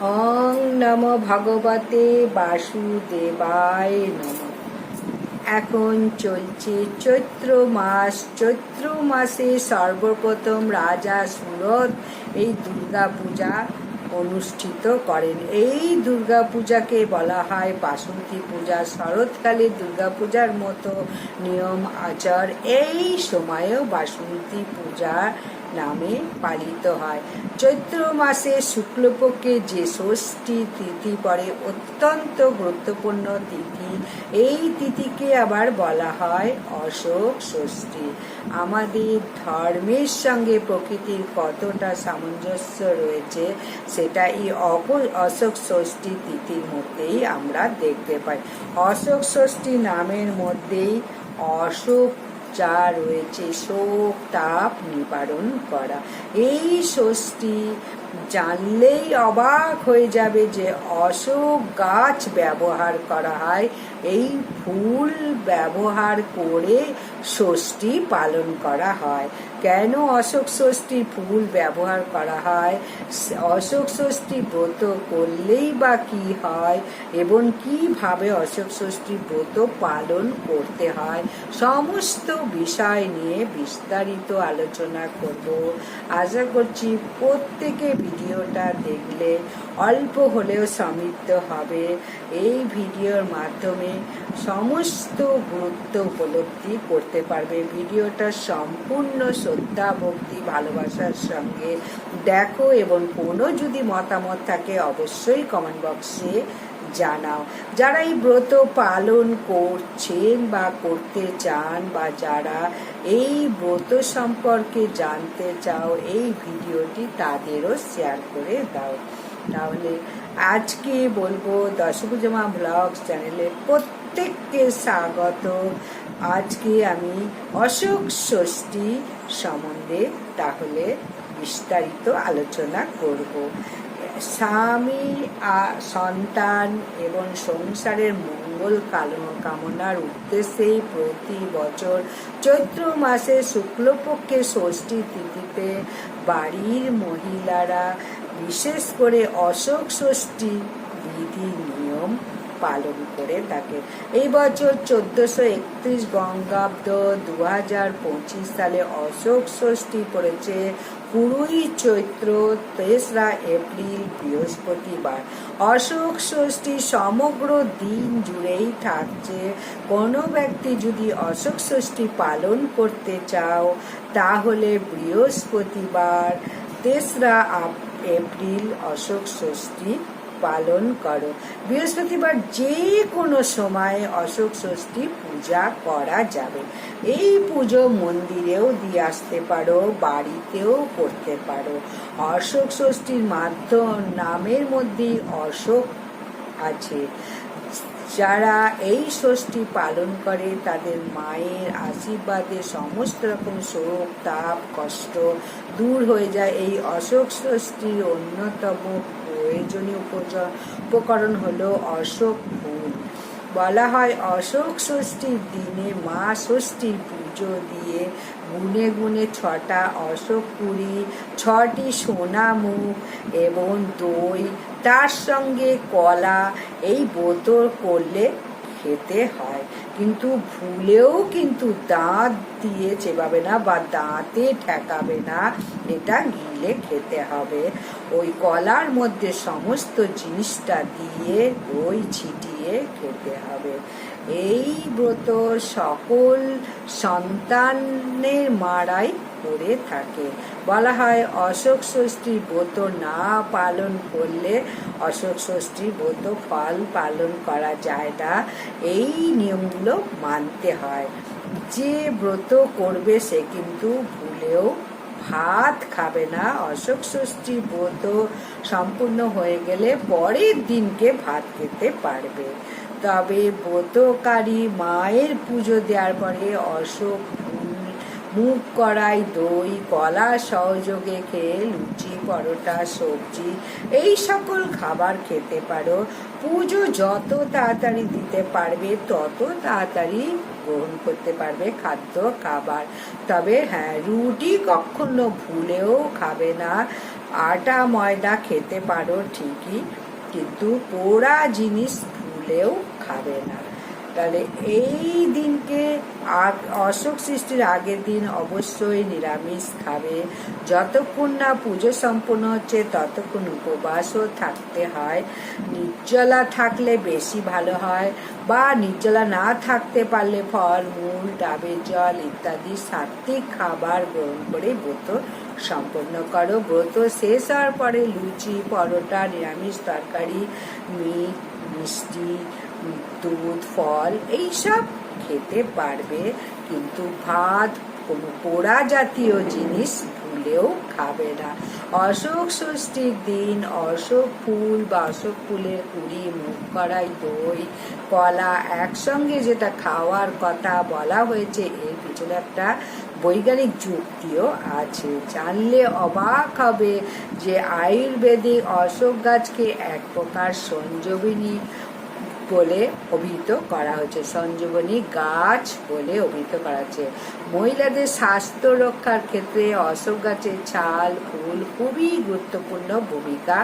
অং নম ভগবতে বাসুদেবায় নম। এখন চলছে চৈত্র মাস, চৈত্র মাসে সর্বপ্রথম রাজা সুরত এই দুর্গা পূজা অনুষ্ঠিত করেন। এই দুর্গা পূজাকে বলা হয় বাসন্তী পূজা। শরৎকালে দুর্গা পূজার মতো নিয়ম, আচার এই সময়েও বাসন্তী পূজা নামে পালিত হয়। চৈত্র মাসে শুক্লপক্ষে যে ষষ্ঠী তিথি পড়ে, অত্যন্ত গুরুত্বপূর্ণ তিথি। এই তিথিকে আবার বলা হয় অশোক ষষ্ঠী। আমাদের ধর্মের সঙ্গে প্রকৃতির কতটা সামঞ্জস্য রয়েছে সেটা এই অশোক ষষ্ঠী তিথির মধ্যেই আমরা দেখতে পাই। অশোক ষষ্ঠী নামের মধ্যেই অশোক যা রয়েছে, শোক, তাপ নিবারণ করা। এই ষষ্ঠী জানলেই অবাক হয়ে যাবে যে অশোক গাছ ব্যবহার করা হয়। এই ফুল ব্যবহার করে ষষ্ঠী পালন করা হয়। কেন অশোক ষষ্ঠী ফুল ব্যবহার করা হয়? অশোক ষষ্ঠী ব্রত করলেই বা কি হয়? এবং কীভাবে অশোক ষষ্ঠী ব্রত পালন করতে হয়? সমস্ত বিষয় নিয়ে বিস্তারিত আলোচনা করব। আশা করছি প্রত্যেকে ভিডিওটা দেখলে অল্প হলেও সমৃদ্ধ হবে। এই ভিডিওর মাধ্যমে সমস্ত গুরুত্ব উপলব্ধি করতে পারবে। ভিডিওটা সম্পূর্ণ শ্রদ্ধা, ভক্তি, ভালোবাসার সঙ্গে দেখো এবং কোনো যদি মতামত থাকে অবশ্যই কমেন্ট বক্সে জানাও। যারা এই ব্রত পালন করছেন বা করতে চান বা যারা এই ব্রত সম্পর্কে জানতে চাও, এই ভিডিওটি তাদেরও শেয়ার করে দাও। তাহলে আজকে বলব দশভুজমা ব্লগ চ্যানেলে প্রত্যেককে স্বাগত। আজকে আমি অশোক ষষ্ঠী সম্বন্ধে তাহলে বিস্তারিত আলোচনা করব। স্বামী সন্তান এবং সংসারের মঙ্গল কামনার উদ্দেশ্যেই প্রতি বছর চৈত্র মাসে শুক্লপক্ষে ষষ্ঠী তিথিতে বাড়ির মহিলারা বিশেষ করে অশোক ষষ্ঠী বিধি নিয়ম পালন করে থাকে। এই বছর চোদ্দশো একত্রিশ বঙ্গাব্দ দু হাজার পঁচিশ সালে অশোক ষষ্ঠী পড়েছে কুড়ি চৈত্র তেসরা এপ্রিল বৃহস্পতিবার। অশোক ষষ্ঠী সমগ্র দিন জুড়েই থাকছে। কোনো ব্যক্তি যদি অশোক ষষ্ঠী পালন করতে চাও, তাহলে বৃহস্পতিবার তেসরা এপ্রিল অশোক ষষ্ঠী পালন করো। বৃহস্পতিবার যে কোনো সময় অশোক ষষ্ঠী পূজা করা যাবে। এই পুজো মন্দিরেও দিয়ে আসতে পারো, বাড়িতেও করতে পারো। অশোক ষষ্ঠীর মাধ্যম নামের মধ্যেই অশোক আছে। যারা এই ষষ্ঠী পালন করে, তাদের মায়ের আশীর্বাদে সমস্ত রকম শোক, তাপ, কষ্ট দূর হয়ে যায়। এই অশোক ষষ্ঠীর অন্যতম প্রয়োজনীয় উপকরণ হলো অশোক ফুল। বলা হয় অশোক ষষ্ঠীর দিনে মা ষষ্ঠীর পুজো দিয়ে গুনে গুনে ছটা অশোক কুড়ি ছটি সোনা মুখ এবং দই তার সঙ্গে কলা এই বোতল করলে খেতে হয়। কিন্তু ভুলেও কিন্তু দাঁত দিয়ে চেবাবে না বা দাঁতে ঠেকাবে না, এটা গিলে খেতে হবে। ওই কলার মধ্যে সমস্ত জিনিসটা দিয়ে, দই ছিটিয়ে খেতে হবে। এই ব্রত সকল সন্তানের মারাই করে থাকে। বলা হয়, অশোক ষষ্ঠী ব্রত না পালন করলে অশোক ষষ্ঠী ব্রত ফল পালন করা যায় না। এই নিয়মগুলো মানতে হয়। যে ব্রত করবে সে কিন্তু ভুলেও ভাত খাবে না। অশোক ষষ্ঠী ব্রত সম্পূর্ণ হয়ে গেলে পরের দিনকে ভাত খেতে পারবে। তবে ব্রতকারী মায়ের পুজো দেওয়ার পরে অশোক মুখ কড়াই দই, কলা সহযোগে খেয়ে লুচি, পরোটা, সবজি, এই সকল খাবার খেতে পারো। পুজো যত তাড়াতাড়ি দিতে পারবে, তত তাড়াতাড়ি গ্রহণ করতে পারবে খাদ্য, খাবার। তবে হ্যাঁ রুটি কখনো ভুলেও খাবে না। আটা, ময়দা খেতে পারো ঠিকই, কিন্তু পোড়া জিনিস ভুলেও খাবে না। তাহলে এই দিনকে অশোক সৃষ্টির আগের দিন অবশ্যই নিরামিষ খাবে। যতক্ষণ না পুজো সম্পন্ন হচ্ছে, ততক্ষণ উপবাসও থাকতে হয়। নির্জলা থাকলে বেশি ভালো হয় বা নির্জলা না থাকতে পারলে ফল, মূল, ডাবের জল ইত্যাদি সাত্বিক খাবার গ্রহণ করে ব্রত সম্পন্ন করো। ব্রত শেষ হওয়ার পরে লুচি, পরোটা, নিরামিষ তরকারি, মিট, মিষ্টি দুধ, ফল, এইসব খেতে পারবে, কিন্তু ভাত, কোনো পোড়া জাতীয় জিনিস ভুলেও খাবে না। অশোক ষষ্ঠীর দিন, অশোক ফুল বা অশোক ফুলের কুড়ি মুখ করাই দই, কলা একসঙ্গে যেটা খাওয়ার কথা বলা হয়েছে, এর পিছনে একটা বৈজ্ঞানিক যুক্তিও আছে। জানলে অবাক হবে যে আয়ুর্বেদিক অশোক গাছকে এক প্রকার সঞ্জীবনী বলে অভিহিত করা হয়েছে। সঞ্জীবনী গাছ বলে অভিহিত করা হচ্ছে মহিলাদের স্বাস্থ্য রক্ষার ক্ষেত্রে অশোক গাছের ছাল, ফুল খুবই গুরুত্বপূর্ণ ভূমিকা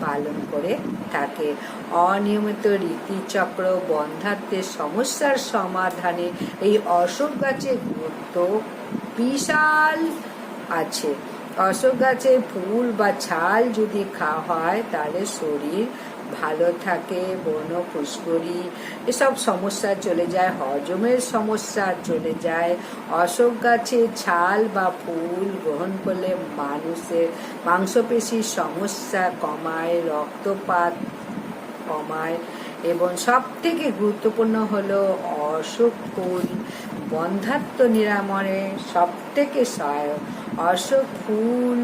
পালন করে থাকে। অনিয়মিত রীতিচক্র বন্ধাত্বের সমস্যার সমাধানে এই অশোক গাছের গুরুত্ব বিশাল আছে। অশোক গাছের ফুল বা ছাল যদি খাওয়া হয়, তাহলে শরীর ভালো থাকে, বন ফুসকুড়ি এসব সমস্যা চলে যায়, হজমের সমস্যা চলে যায়। অশোক গাছের ছাল বা ফুল গ্রহণ করলে মানুষের মাংসপেশির সমস্যা কমায়, রক্তপাত কমায় এবং সব থেকে গুরুত্বপূর্ণ হলো অশোক ফুল বন্ধাত্ম নিরাময়ে সব থেকে সহায়ক। অশোক ফুল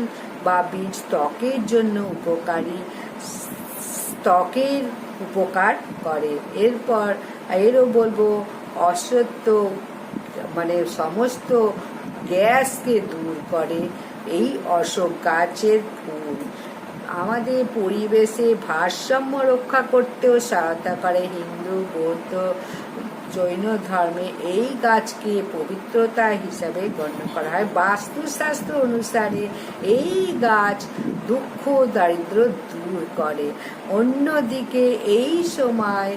বা বীজ ত্বকের জন্য উপকারী। ত্বকের উপকার করে। এরপর এরও বলব অসত্য মানে সমস্ত গ্যাসকে দূর করে এই অশোক গাছের ফুল। আমাদের পরিবেশে ভারসাম্য রক্ষা করতেও সহায়তা করে হিন্দু, বৌদ্ধ জৈন ধর্মে এই গাছকে পবিত্রতা হিসাবে গণ্য করা হয়। বাস্তুশাস্ত্র অনুসারে এই গাছ দুঃখ, দারিদ্র দূর করে। অন্যদিকে এই সময়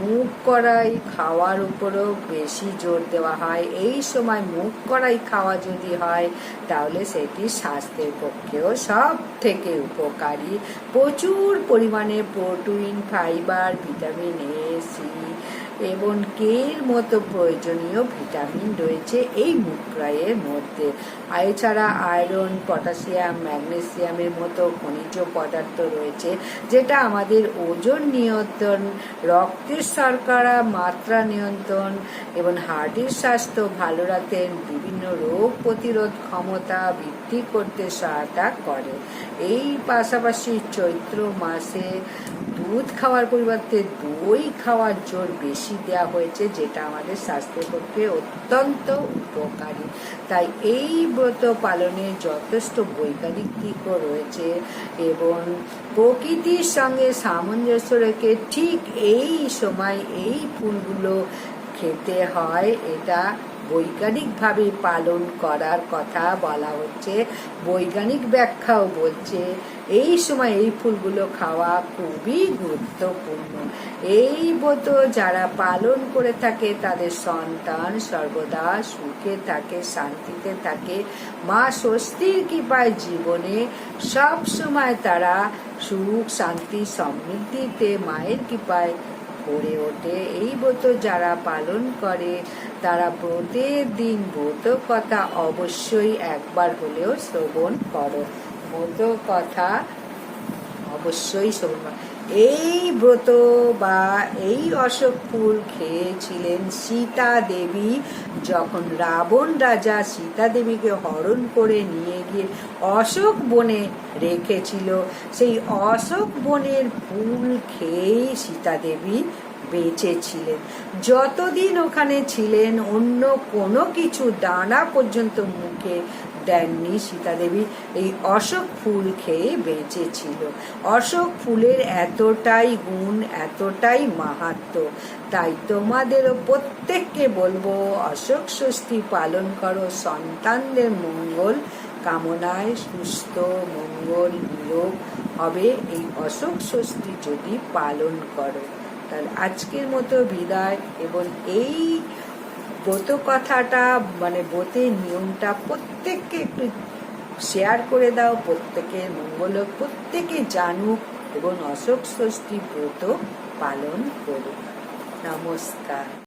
মুখ কড়াই খাওয়ার উপরও বেশি জোর দেওয়া হয়। এই সময় মুখ কড়াই খাওয়া যদি হয়, তাহলে সেটি স্বাস্থ্যের পক্ষেও সব থেকে উপকারী। প্রচুর পরিমাণে protein, fibre, vitamin A, C এবং কের মতো প্রয়োজনীয় ভিটামিন রয়েছে এই মুক্রাইয়ের মধ্যে। এছাড়া আয়রন, পটাশিয়াম, ম্যাগনেসিয়ামের মতো খনিজ পদার্থ রয়েছে, যেটা আমাদের ওজন নিয়ন্ত্রণ, রক্তের শর্করা মাত্রা নিয়ন্ত্রণ এবং হার্টের স্বাস্থ্য ভালো রাখতে বিভিন্ন রোগ প্রতিরোধ ক্ষমতা বৃদ্ধি করতে সহায়তা করে। এই পাশাপাশি চৈত্র মাসে দুধ খাওয়ার পরিবর্তে দই খাওয়ার জোর বেশি দেওয়া হয়েছে, যেটা আমাদের স্বাস্থ্যের পক্ষে অত্যন্ত উপকারী। তাই এই ব্রত পালনে যথেষ্ট বৈজ্ঞানিক দিকও রয়েছে এবং প্রকৃতির সঙ্গে সামঞ্জস্য রেখে ঠিক এই সময় এই ফুলগুলো খেতে হয়, এটা বৈজ্ঞানিকভাবে পালন করার কথা বলা হচ্ছে। বৈজ্ঞানিক ব্যাখ্যাও বলছে, এই সময় এই ফুলগুলো খাওয়া খুবই গুরুত্বপূর্ণ। এই ব্রত যারা পালন করে থাকে, তাদের সন্তান সর্বদা সুখে থাকে, শান্তিতে থাকে। মা স্বস্তির কৃপায় জীবনে সব সময় তারা সুখ, শান্তি, সমৃদ্ধিতে মায়ের কৃপায় ভরে ওঠে এই ব্রত যারা পালন করে, তারা প্রতিদিন দিন ব্রত কথা অবশ্যই একবার হলেও শ্রবণ করো ব্রত কথা অবশ্যই শ্রবণ করো। এই ব্রত বা এই অশোক ফুল খেয়েছিলেন সীতা দেবী। যখন রাবণ রাজা সীতা দেবীকে হরণ করে নিয়ে গিয়ে অশোক বনে রেখেছিল, সেই অশোক বনের ফুল খেয়েই সীতা দেবী বেঁচে ছিলেন যতদিন ওখানে ছিলেন, অন্য কোনো কিছু দানা পর্যন্ত মুখে দেননি সীতাদেবী। এই অশোক ফুল খেয়ে বেঁচে ছিল অশোক ফুলের এতটাই গুণ, এতটাই মাহাত্ম। তাই তোমাদেরও প্রত্যেককে বলব, অশোক স্বস্তি পালন করো। সন্তানদের মঙ্গল কামনায় সুস্থ, মঙ্গল, নিরোগ হবে। এই অশোক স্বস্তি যদি পালন করো, তাহলে আজকের মতো বিদায়। এবং এই ব্রত কথাটা মানে ব্রতের নিয়মটা প্রত্যেককে একটু শেয়ার করে দাও, প্রত্যেকে মঙ্গল প্রত্যেকে জানুক এবং অশোক ষষ্ঠী ব্রত পালন করুক। নমস্কার।